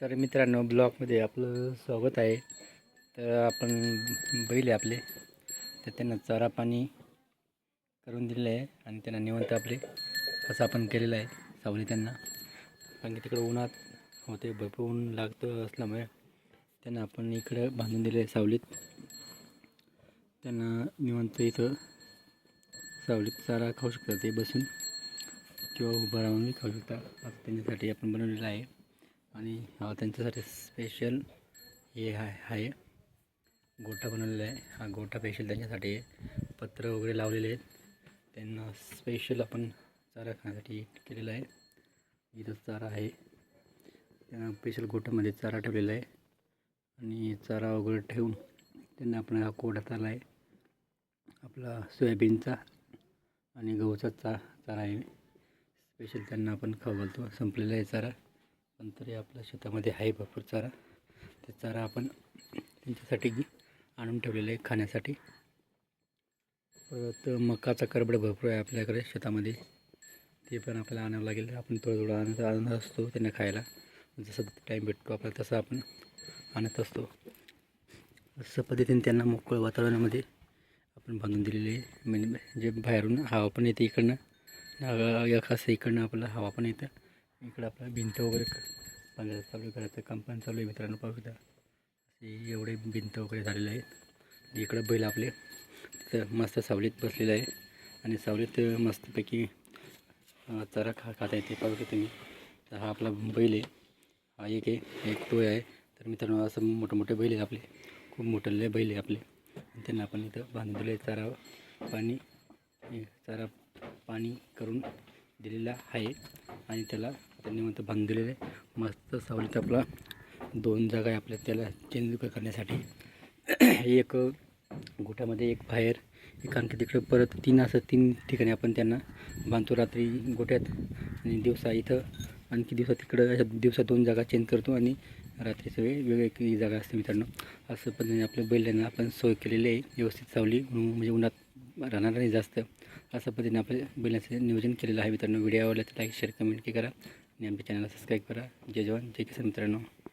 तर मित्रांनो ब्लॉगमध्ये आपलं स्वागत आहे. तर आपण बैल आहे आपले. तर त्यांना चारा पाणी करून दिलेलं आहे आणि त्यांना निवंत आपले असं आपण केलेलं आहे सावली त्यांना. कारण की तिकडं उन्हात होते भरपूर ऊन लागतं असल्यामुळे त्यांना आपण इकडं बांधून दिले आहे सावलीत. त्यांना निवंत इथं सावलीत चारा खाऊ शकतात ते बसून किंवा उभं राहूनही खाऊ शकता असं त्यांच्यासाठी आपण बनवलेलं आहे. आणि हा त्यांच्यासाठी स्पेशल हे आहे आहे. गोठा बनवलेला आहे. हा गोठा स्पेशल त्यांच्यासाठी आहे. पत्र वगैरे लावलेले आहेत. त्यांना स्पेशल आपण चारा खाण्यासाठी केलेला आहे. इथं चारा आहे. त्यांना स्पेशल गोठ्यामध्ये चारा ठेवलेला आहे. आणि चारा वगैरे ठेवून त्यांना आपण हा कोठा चाला आहे. आपला सोयाबीनचा आणि गहूचा चा चारा आहे. स्पेशल त्यांना आपण खाऊ घालतो. संपलेला आहे चारा. पण तरी आपल्या शेतामध्ये आहे भरपूर चारा. ते चारा आपण त्यांच्यासाठी आणून ठेवलेलं आहे खाण्यासाठी. परत मकाचा करबड भरपूर आहे आपल्याकडे शेतामध्ये. ते पण आपल्याला आणावं लागेल. आपण थोडं थोडं आणत आणत असतो त्यांना खायला. जसं टाईम भेटतो आपल्याला तसं आपण आणत असतो. असं पद्धतीने त्यांना मोकळं वातावरणामध्ये आपण बांधून दिलेले आहे. म्हणजे जे बाहेरून हवा पण येते इकडनं. एक असं इकडनं आपलं हवा पण येतं. इकडं आपला भिंत वगैरे बांधायचं चालू आहे घराचं चालू आहे मित्रांनो पाहू शकता. असे एवढे भिंत वगैरे झालेले आहेत. इकडं बैल आपले तिथं मस्त सावलीत बसलेलं आहे. आणि सावलीत मस्तपैकी चारा खा खाता येते पाहू शकता तुम्ही. तर हा आपला बैल आहे. हा एक आहे एक टोय आहे. तर मित्रांनो असं मोठे मोठे बैल आहेत आपले. खूप मोठे बैल आहे आपले. त्यांना आपण इथं बांधून दिले चारा पाणी चारा पाणी करून दिलेला आहे. आणि त्याला त्यांनी म्हणतं बांधलेलं आहे. मस्त सावलीत आपला दोन जागा आहे आपल्या त्याला चेंज करण्यासाठी. एक गोठ्यामध्ये एक बाहेर एक आणखी तिकडं परत तीन असं तीन ठिकाणी आपण त्यांना बांधतो. रात्री गोठ्यात आणि दिवसा इथं आणखी दिवसा तिकडं अशा दिवसा दोन जागा चेंज करतो आणि रात्री वेळ वेगवेगळी जागा असते मित्रांनो. असं पद्धतीने आपल्या बैलांना आपण सोय केलेली आहे. व्यवस्थित सावली म्हणजे उन्हात राहणार नाही जास्त. असं पद्धतीने आपल्या बैलाचं नियोजन केलेलं आहे मित्रांनो. व्हिडिओ आवडला तर लाईक शेअर कमेंट की करा. आणि आमच्या चॅनलला सबस्क्राईब करा. जय जवान. जय किसान मित्रांनो.